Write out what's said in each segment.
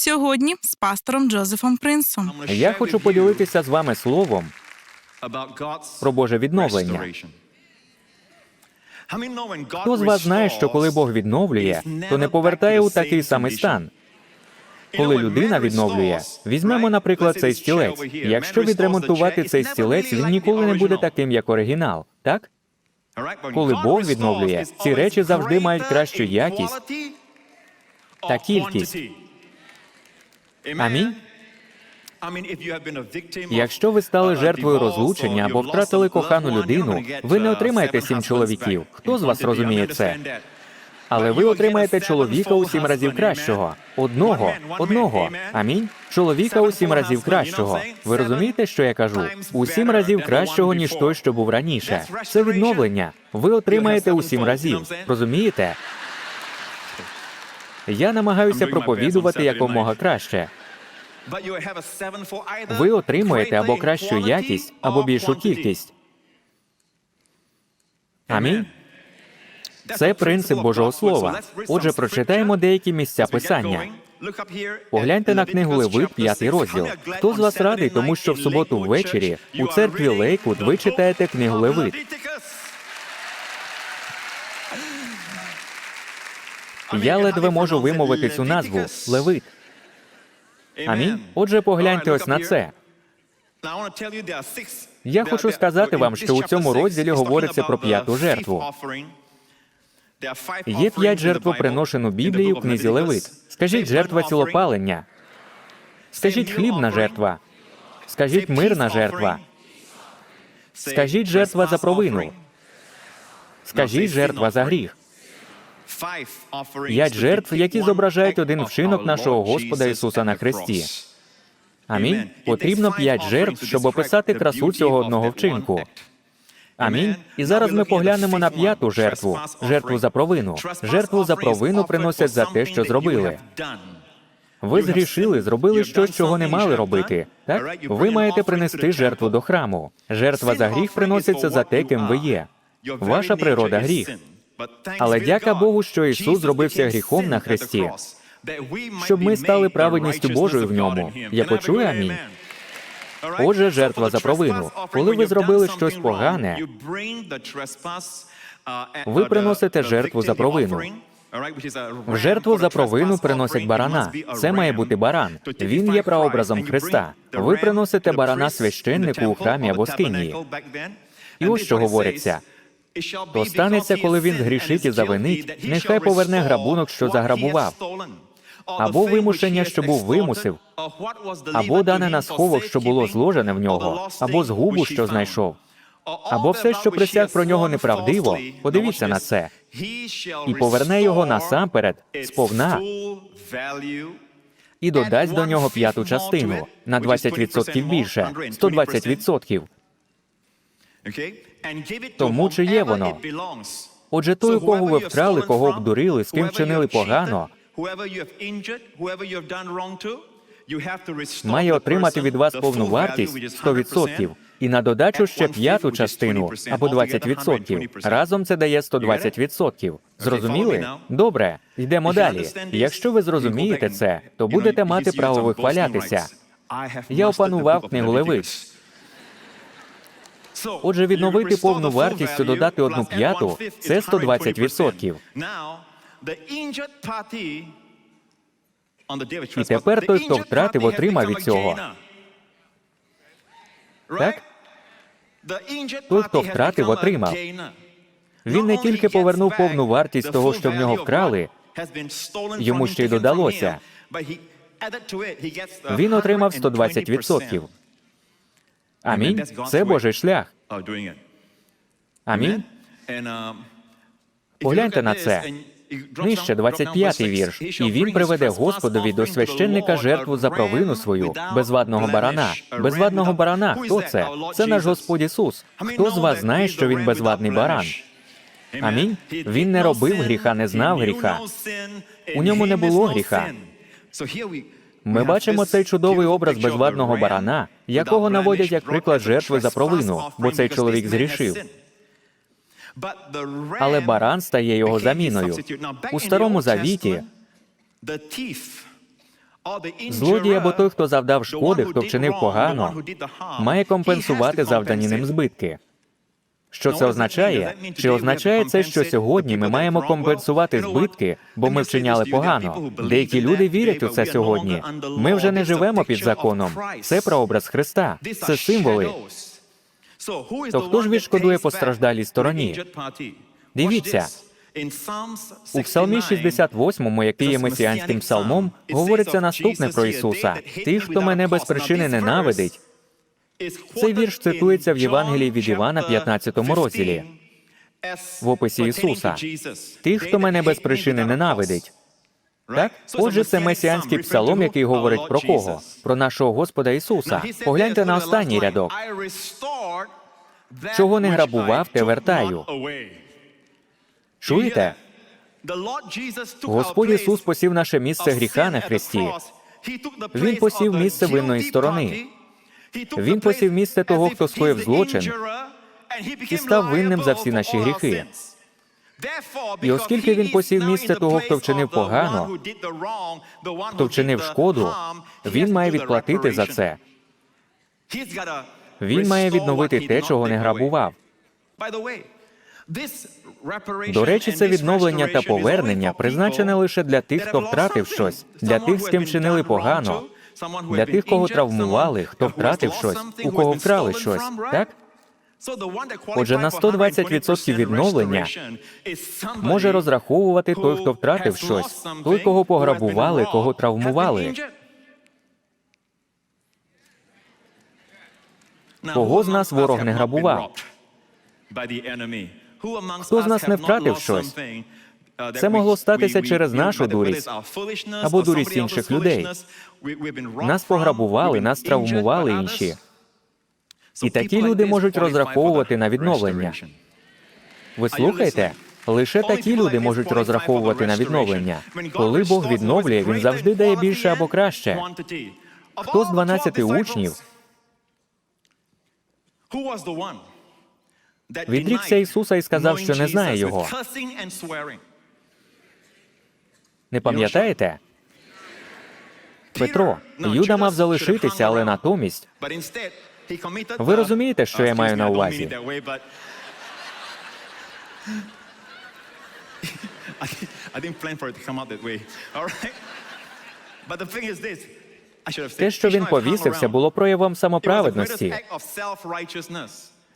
Сьогодні з пастором Джозефом Принсом. Я хочу поділитися з вами словом про Боже відновлення. Хто з вас знає, що коли Бог відновлює, то не повертає у такий самий стан? Коли людина відновлює, візьмемо, наприклад, цей стілець. Якщо відремонтувати цей стілець, він ніколи не буде таким, як оригінал, так? Коли Бог відновлює, ці речі завжди мають кращу якість та кількість. Амінь. Якщо ви стали жертвою розлучення або втратили кохану людину, ви не отримаєте сім чоловіків. Хто з вас розуміє це? Але ви отримаєте чоловіка у сім разів кращого. Одного, одного. Амінь. Чоловіка у сім разів кращого. Ви розумієте, що я кажу? У сім разів кращого, ніж той, що був раніше. Це відновлення. Ви отримаєте у сім разів. Розумієте? Я намагаюся проповідувати якомога краще. Ви отримуєте або кращу якість, або більшу кількість. Амінь. Це принцип Божого Слова. Отже, прочитаємо деякі місця Писання. Погляньте на книгу Левит, п'ятий розділ. Хто з вас радий, тому що в суботу ввечері у церкві Лейкут ви читаєте книгу Левит? Я ледве можу вимовити цю назву Левит. Амінь. Отже, погляньте ось на це. Я хочу сказати вам, що у цьому розділі говориться про п'яту жертву. Є п'ять жертвоприношень у Біблії у книзі Левит. Скажіть жертва цілопалення. Скажіть хлібна жертва. Скажіть мирна жертва. Скажіть жертва за провину. Скажіть жертва за гріх. П'ять жертв, які зображають один вчинок нашого Господа Ісуса на Христі. Амінь. Потрібно п'ять жертв, щоб описати красу цього одного вчинку. Амінь. І зараз ми поглянемо на п'яту жертву жертву за провину. Жертву за провину приносять за те, що зробили. Ви згрішили, зробили щось, чого не мали робити. Так ви маєте принести жертву до храму. Жертва за гріх приноситься за те, ким ви є. Ваша природа гріх. Але дяка Богу, що Ісус зробився гріхом на хресті, щоб ми стали праведністю Божою в ньому. Я почую амінь. Отже, жертва за провину. Коли ви зробили щось погане, ви приносите жертву за провину. В жертву за провину приносять барана. Це має бути баран. Він є прообразом Христа. Ви приносите барана священнику у храмі або скинії. І ось що говориться. То станеться, коли він згрішить і завинить, нехай поверне грабунок, що заграбував, або вимушення, що був вимусив, або дане на сховок, що було зложене в нього, або згубу, що знайшов, або все, що присяг про нього неправдиво. Подивіться на це, і поверне його насамперед сповна і додасть до нього п'яту частину на 20% більше, 120%. Тому чи є воно? Отже, той, у кого ви вкрали, кого обдурили, з ким вчинили погано, має отримати від вас повну вартість 100%. І на додачу ще п'яту частину або 20%. Разом це дає 120%. Зрозуміли? Добре, йдемо далі. Якщо ви зрозумієте це, то будете мати право вихвалятися. Я опанував книгу Левит. Отже, відновити повну вартість додати одну п'яту це 120%. І тепер той, хто втратив, отримав від цього. Так? Той, хто втратив, отримав. Він не тільки повернув повну вартість того, що в нього вкрали, йому ще й додалося. він отримав 120%. Амінь. Це Божий шлях. Амінь. Погляньте на це. Нижче 25-й вірш. І він приведе Господові до священника жертву за провину свою, безвадного барана. Безвадного барана. Хто це? Це наш Господь Ісус. Хто з вас знає, що він безвадний баран? Амінь. Він не робив гріха, не знав гріха. У ньому не було гріха. Ми бачимо цей чудовий образ безвадного барана, якого наводять як приклад жертви за провину, бо цей чоловік згрішив. Але баран стає його заміною. У старому завіті Злодій або той, хто завдав шкоди, хто вчинив погано, має компенсувати завдані ним збитки. Що це означає? Чи означає це, що сьогодні ми маємо компенсувати збитки, бо ми вчиняли погано? Деякі люди вірять у це сьогодні. Ми вже не живемо під законом. Це прообраз Христа, це символи. То хто ж відшкодує постраждалій стороні? Дивіться, у Псалмі 68, який є месіанським псалмом, говориться наступне про Ісуса: Тих, хто мене без причини ненавидить. Цей вірш цитується в Євангелії від Івана, 15 розділі, в описі Ісуса. Тих, хто мене без причини ненавидить. Так, отже, це месіанський псалом, який говорить про кого? Про нашого Господа Ісуса. Погляньте на останній рядок. Чого не грабував, те вертаю. Чуєте? Господь Ісус посів наше місце гріха на хресті. Він посів місце винної сторони. Він посів місце того, хто скоїв злочин, і став винним за всі наші гріхи. І оскільки він посів місце того, хто вчинив погано, Хто вчинив шкоду, він має відплатити за це. Він має відновити те, чого не грабував. До речі, це відновлення та повернення призначене лише для тих, хто втратив щось, для тих, з ким вчинили погано, для тих, кого травмували, хто втратив щось, у кого вкрали щось. Так? Отже, на 120% відновлення Може розраховувати той, хто втратив щось, той, кого пограбували, кого травмували. Кого з нас ворог не грабував? Хто з нас не втратив щось? Це могло статися через нашу дурість або дурість інших людей. Нас пограбували, нас травмували інші. І такі люди можуть розраховувати на відновлення. Ви слухаєте? Лише такі люди можуть розраховувати на відновлення. Коли Бог відновлює, він завжди дає більше або краще. Хто з 12 учнів відрікся Ісуса і сказав, що не знає його? Не пам'ятаєте? Петро, Юда мав залишитися, але натомість Ви розумієте, що я маю на увазі? те, що він повісився, було проявом самоправедності.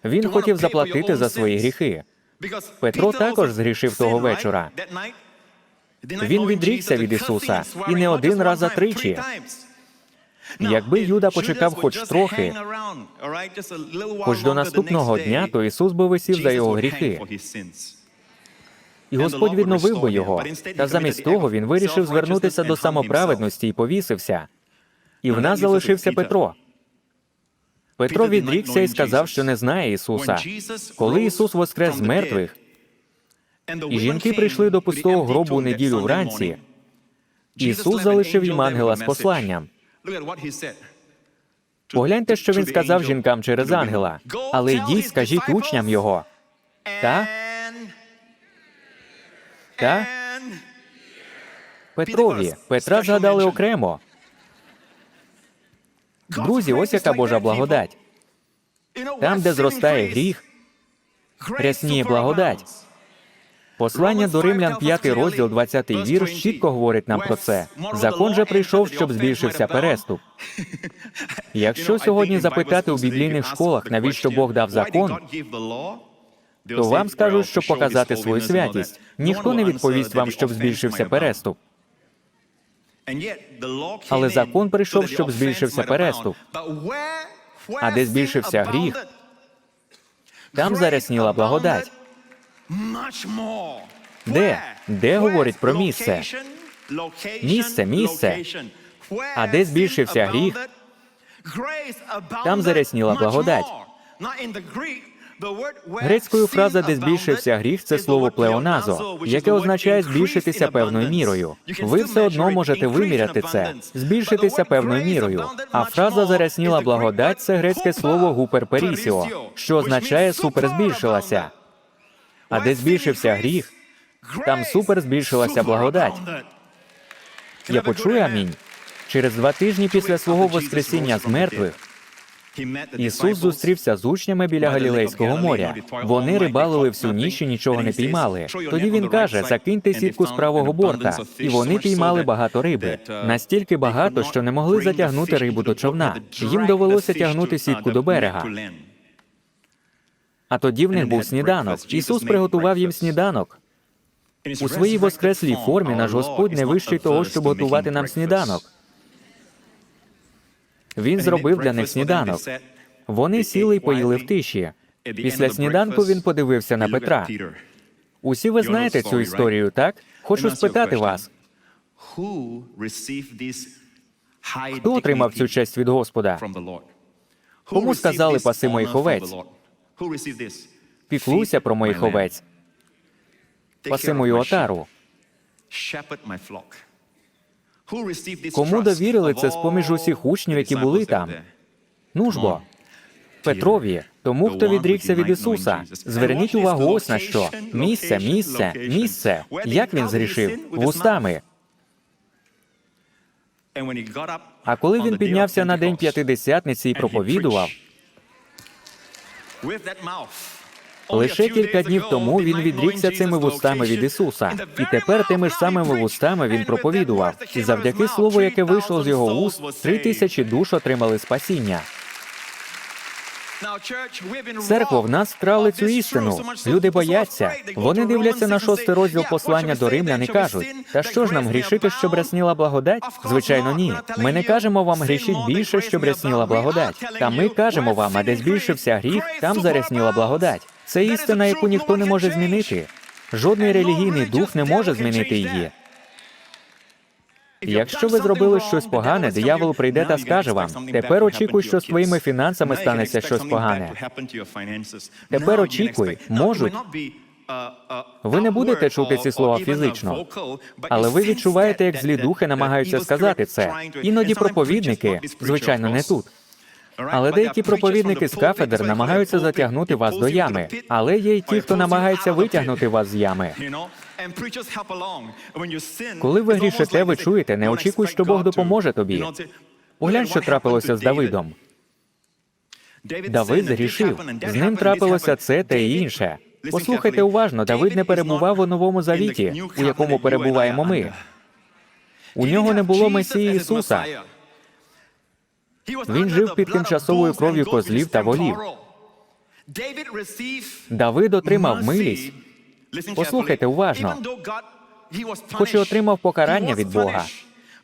Він хотів заплатити за свої гріхи. Петро також згрішив того вечора. Він відрікся від Ісуса і не один раз, а тричі. Якби Юда почекав хоч трохи, хоч до наступного дня, то Ісус би висів за його гріхи. І Господь відновив би його. Та замість того він вирішив звернутися до самоправедності і повісився. І в нас залишився Петро. Петро відрікся і сказав, що не знає Ісуса. Коли Ісус воскрес з мертвих, і жінки прийшли до пустого гробу у неділю вранці, Ісус залишив їм ангела з посланням. Погляньте, що він сказав жінкам через ангела. Але йдіть, скажіть учням його. Та? Та? Петрові. Петра згадали окремо. Друзі, ось яка Божа благодать. Там, де зростає гріх, рясніє благодать. Послання до римлян, 5 розділ, 20 вірш, чітко говорить нам про це. Закон же прийшов, щоб збільшився переступ. Якщо сьогодні запитати у біблійних школах, навіщо Бог дав закон, то вам скажуть, щоб показати свою святість. Ніхто не відповість вам, щоб збільшився переступ. Але закон прийшов, щоб збільшився переступ. А де збільшився гріх, там зарясніла благодать. Де? Де говорить про місце? Місце, місце. А де збільшився гріх, там зарясніла благодать. Грецькою фраза, де збільшився гріх, це слово плеоназо, яке означає збільшитися певною мірою. Ви все одно можете виміряти це, збільшитися певною мірою. А фраза зарясніла благодать це грецьке слово гуперперісіо, що означає супер збільшилася. А де збільшився гріх, там супер збільшилася благодать. Я почую амінь. Через два тижні після свого воскресіння з мертвих Ісус зустрівся з учнями біля Галілейського моря. Вони рибалили всю ніч і нічого не піймали. Тоді він каже: закиньте сітку з правого борта, і вони піймали багато риби. Настільки багато, що не могли затягнути рибу до човна. Їм довелося тягнути сітку до берега. А тоді в них був сніданок. Ісус приготував їм сніданок. У своїй воскреслій формі наш Господь не вищий того, щоб готувати нам сніданок. Він зробив для них сніданок. Вони сіли й поїли в тиші. Після сніданку він подивився на Петра. Усі ви знаєте цю історію, так? Хочу спитати вас, хто отримав цю честь від Господа? Кому сказали паси моїх овець? Піклуйся про моїх овець, паси мою отару. Кому довірили це з-поміж усіх учнів, які були там? Ну ж бо, Петрові, тому хто відрікся від Ісуса. Зверніть увагу ось на що. Місце, місце, місце. Як він зрішив? Вустами. А коли він піднявся на день п'ятидесятниці і проповідував, лише кілька днів тому він відрікся цими вустами від Ісуса, і тепер тими ж самими вустами він проповідував. І завдяки слову, яке вийшло з його уст, три тисячі душ отримали спасіння. Церкво, в нас вкрали цю істину. Люди бояться. Вони дивляться на шостий розділ послання до римлян і кажуть: та що ж нам грішити, щоб рясніла благодать? Звичайно, ні. Ми не кажемо вам грішіть більше, щоб рясніла благодать. Та ми кажемо вам, а де збільшився гріх, там зарясніла благодать. Це істина, яку ніхто не може змінити. Жодний релігійний дух не може змінити її. Якщо ви зробили щось погане, диявол прийде та скаже вам: тепер очікуй, що з твоїми фінансами станеться щось погане. Тепер очікуй, можуть. Ви не будете чути ці слова фізично, але ви відчуваєте, як злі духи намагаються сказати це. Іноді проповідники, звичайно, не тут. Але деякі проповідники з кафедр намагаються затягнути вас до ями. Але є й ті, хто намагається витягнути вас з ями. Коли ви грішите, ви чуєте, не очікуй, що Бог допоможе тобі. Поглянь, що трапилося з Давидом. Давид згрішив. З ним трапилося це те і інше. Послухайте уважно, Давид не перебував у новому завіті, у якому перебуваємо ми. У нього не було Месії Ісуса. Він жив під тимчасовою кров'ю козлів та волів. Давид отримав милість, Послухайте уважно. хоч і отримав покарання від Бога.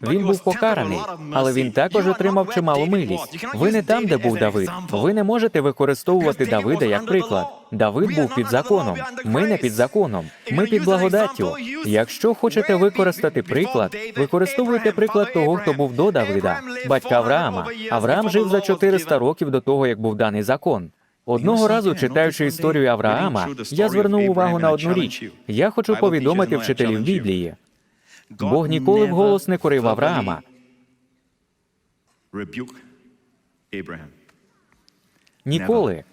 Він був покараний, але він також отримав чималу милість. Ви не там, де був Давид. Ви не можете використовувати Давида як приклад. Давид був під законом. Ми не під законом. Ми під благодаттю. Якщо хочете використати приклад, використовуйте приклад того, хто був до Давида, батька Авраама. Авраам жив за 400 років до того, як був даний закон. Одного разу, читаючи історію Авраама, я звернув увагу на одну річ. Я хочу повідомити вчителів Біблії. Бог ніколи вголос не корив Авраама. Ніколи.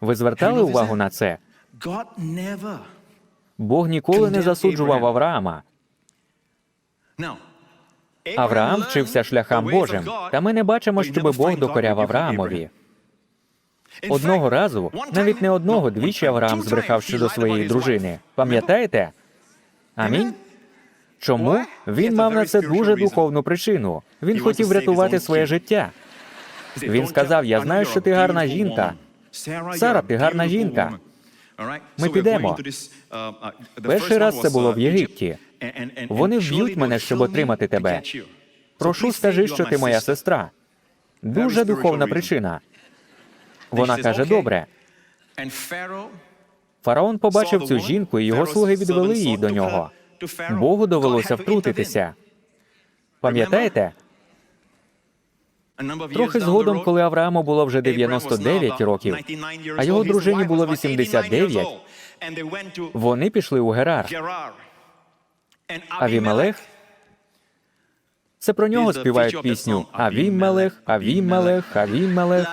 Ви звертали увагу на це? Бог ніколи не засуджував Авраама. Авраам вчився шляхам Божим, та ми не бачимо, щоби Бог докоряв Авраамові. Одного разу, навіть не одного, двічі Авраам збрехав щодо своєї дружини. Пам'ятаєте? Амінь. Чому? Він мав на це дуже духовну причину. Він хотів врятувати своє життя. Він сказав: Я знаю, що ти гарна жінка. Сара, ти гарна жінка. Ми підемо. Перший раз це було в Єгипті. Вони вб'ють мене, щоб отримати тебе. Прошу, скажи, що ти моя сестра. Дуже духовна причина. Вона каже: добре. Фараон побачив цю жінку, і його слуги відвели її до нього. Богу довелося втрутитися. Пам'ятаєте? Трохи згодом, коли Аврааму було вже 99 років, а його дружині було 89, вони пішли у Герар. Авімелех це про нього співають пісню Авімелех, Авімелех, Авімелех.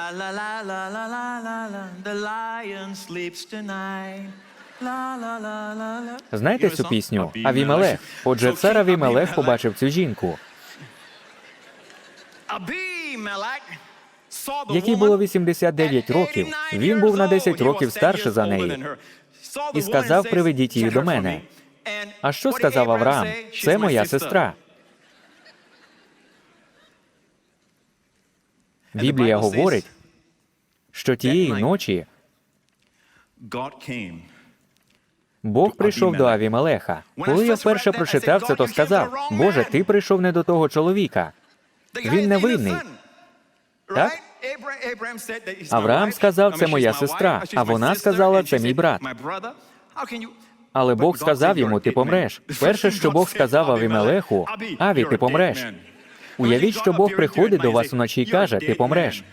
Знаєте цю пісню? Авімелех. Отже, цар Авімелех побачив цю жінку. якій було 89 років. Він був на 10 років старше за неї. І сказав, приведіть її до мене. А що сказав Авраам? Це моя сестра. Біблія говорить, що тієї ночі Бог прийшов до Авімелеха. Коли я вперше прочитав це, то сказав: Боже, ти прийшов не до того чоловіка. Він невинний. Так? Авраам сказав, це моя сестра, а вона сказала, це мій брат. Але Бог сказав йому, ти помреш. Перше, що Бог сказав Авімелеху, Аві, ти помреш. Уявіть, що Бог приходить до вас уночі і каже, ти помреш.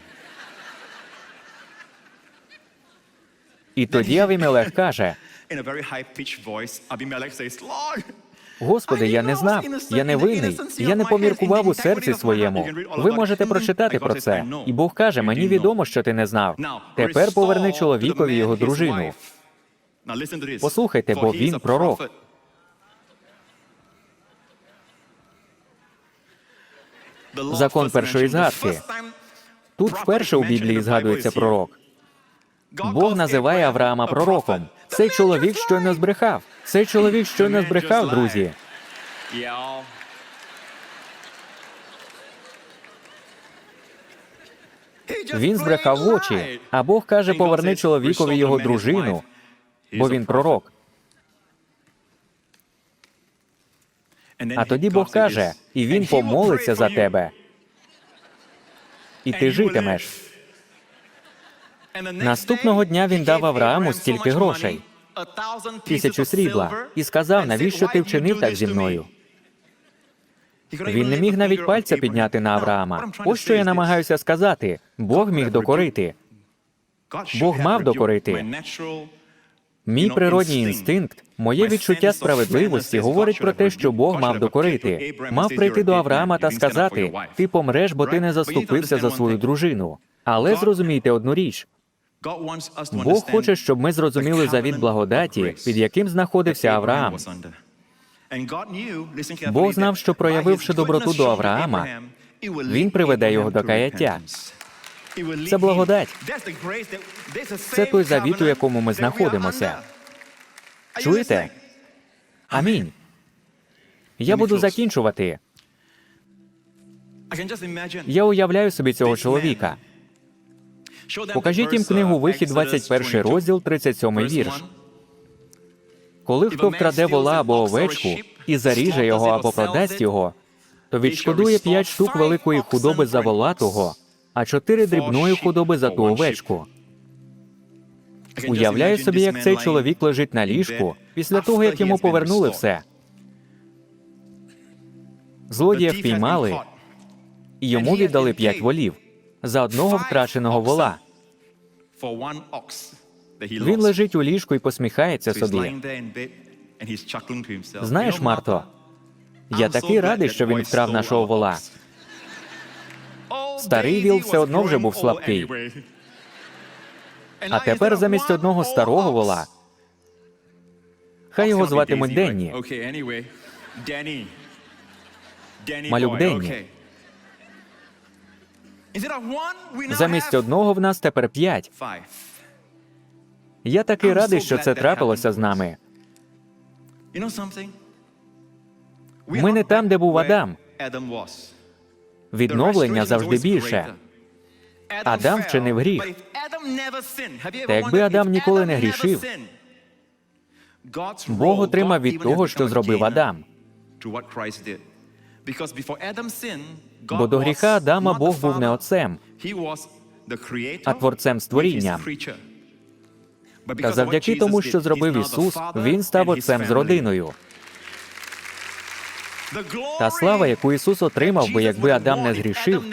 І тоді Авімелех каже: Господи, я не знав, я не винний, я не поміркував у серці своєму. Ви можете прочитати про це. І Бог каже, мені відомо, що ти не знав. Тепер поверни чоловікові його дружину. Послухайте, бо він пророк. Закон першої згадки. Тут вперше у Біблії згадується пророк. Бог називає Авраама пророком. Цей чоловік щойно збрехав. Цей чоловік щойно збрехав, друзі. Він збрехав в очі, а Бог каже, поверни чоловікові його дружину, бо він пророк. А тоді Бог каже, і він помолиться за тебе, і ти житимеш. Наступного дня він дав Аврааму стільки грошей, тисячу срібла, і сказав, навіщо ти вчинив так зі мною? Він не міг навіть пальця підняти на Авраама. Ось що я намагаюся сказати. Бог міг докорити. Бог мав докорити. Мій природній інстинкт, моє відчуття справедливості говорить про те, що Бог мав докорити. Мав прийти до Авраама та сказати: Ти помреш, бо ти не заступився за свою дружину. Але зрозумійте одну річ: Бог хоче, щоб ми зрозуміли завіт благодаті, під яким знаходився Авраам. Бог знав, що проявивши доброту до Авраама, він приведе його до каяття. Це благодать. Це той завіт, у якому ми знаходимося. Чуєте? Амінь. Я буду закінчувати. Я уявляю собі цього чоловіка. Покажіть їм книгу Вихід, 21 розділ, 37 вірш. Коли хто вкраде вола або овечку і заріже його або продасть його, то відшкодує п'ять штук великої худоби за вола того, а чотири дрібної худоби за ту овечку. Уявляю собі, як цей чоловік лежить на ліжку після того, як йому повернули все. Злодія впіймали, і йому віддали п'ять волів за одного втраченого вола. Він лежить у ліжку і посміхається собі. Знаєш, Марто, я такий радий, що він вкрав нашого вола. Старий віл все одно вже був слабкий. А тепер замість одного старого вола хай його зватимуть Денні. Малюк Денні. Замість одного в нас тепер п'ять. Я такий радий, що це трапилося з нами. Ми не там, де був Адам. Відновлення завжди більше. Адам вчинив гріх. Та якби Адам ніколи не грішив, Бог отримав від того, що зробив Адам. Бо до гріха Адама Бог був не отцем, а творцем створіння. та завдяки тому, що зробив Ісус, Він став отцем з родиною. Та слава, яку Ісус отримав би, якби Адам не згрішив,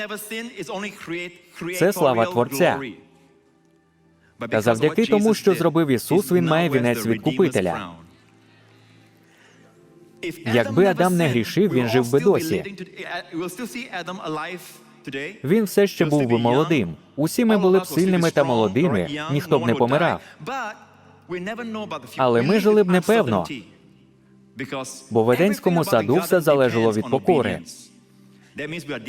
це слава Творця. Та завдяки тому, що зробив Ісус, Він має вінець відкупителя. Якби Адам не грішив, він жив би досі. Він все ще був би молодим. Усі ми були б сильними та молодими, ніхто б не помирав. Але ми жили б непевно, Бо в Едемському саду все залежало від покори.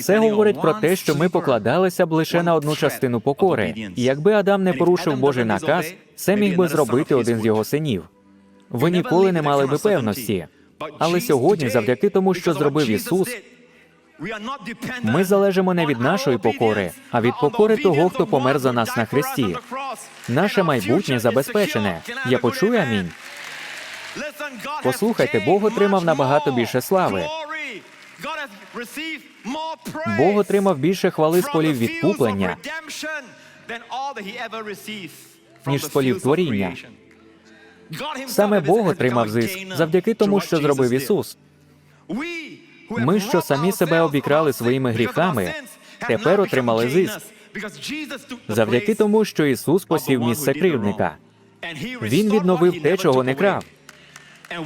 Це говорить про те, що ми покладалися б лише на одну частину покори. І якби Адам не порушив Божий наказ, це міг би зробити один з його синів. Ви ніколи не мали би певності. Але сьогодні, завдяки тому, що зробив Ісус, ми залежимо не від нашої покори, а від покори того, хто помер за нас на хресті. Наше майбутнє забезпечене. Я почую амінь. Послухайте, Бог отримав набагато більше слави. Бог отримав більше хвали з полів відкуплення, ніж з полів творіння. Саме Бог отримав зиск завдяки тому, що зробив Ісус. Ми, що самі себе обікрали своїми гріхами, тепер отримали зиск. Завдяки тому, що Ісус посів місце кривдника. Він відновив те, чого не крав.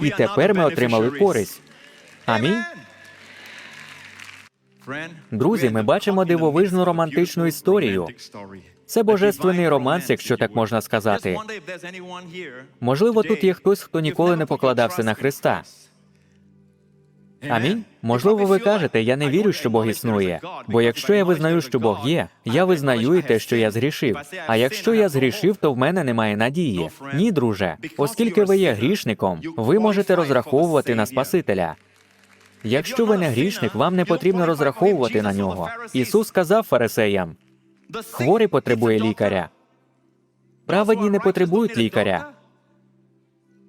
І тепер ми отримали користь. Амінь. Друзі, ми бачимо дивовижну романтичну історію. Це божественний романс, якщо так можна сказати. Можливо, тут є хтось, хто ніколи не покладався на Христа. Амінь. Можливо, ви кажете, я не вірю, що Бог існує. Бо якщо я визнаю, що Бог є, я визнаю і те, що я згрішив. А якщо я згрішив, то в мене немає надії. Ні, друже. Оскільки ви є грішником, ви можете розраховувати на Спасителя. Якщо ви не грішник, вам не потрібно розраховувати на нього. Ісус сказав фарисеям: хворий потребує лікаря. Праведні не потребують лікаря.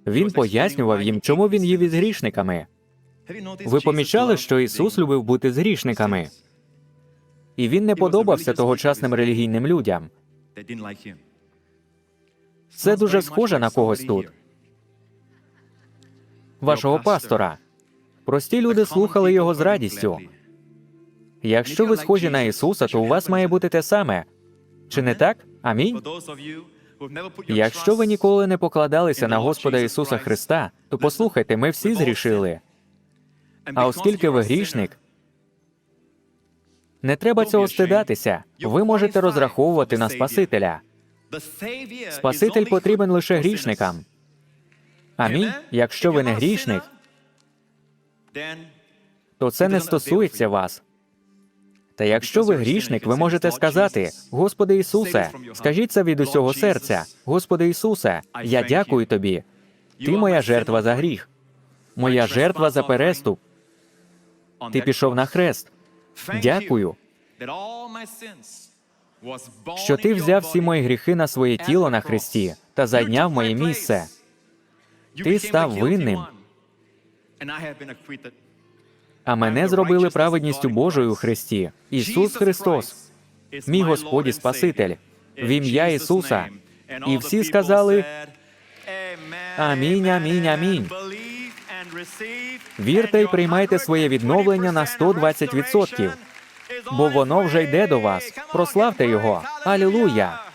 Він пояснював їм, чому він їв із грішниками. Ви помічали, що Ісус любив бути з грішниками, і він не подобався тогочасним релігійним людям. Це дуже схоже на когось тут. Вашого пастора. Прості люди слухали його з радістю. Якщо ви схожі на Ісуса, то у вас має бути те саме. Чи не так? Амінь. Якщо ви ніколи не покладалися на Господа Ісуса Христа, то послухайте, ми всі згрішили. А оскільки ви грішник, не треба цього стидатися. Ви можете розраховувати на Спасителя. Спаситель потрібен лише грішникам. Амінь. Якщо ви не грішник, то це не стосується вас. Та якщо ви грішник, ви можете сказати: Господи Ісусе, скажіть це від усього серця. Господи Ісусе, я дякую тобі. Ти моя жертва за гріх, моя жертва за переступ. Ти пішов на хрест. Дякую, що ти взяв всі мої гріхи на своє тіло на хресті та зайняв моє місце. Ти став винним, А мене зробили праведністю Божою у Христі. Ісус Христос, мій Господь і Спаситель, в ім'я Ісуса. І всі сказали Амінь, амінь, амінь. Вірте і приймайте своє відновлення на 120%, бо воно вже йде до вас. Прославте його. Алілуя!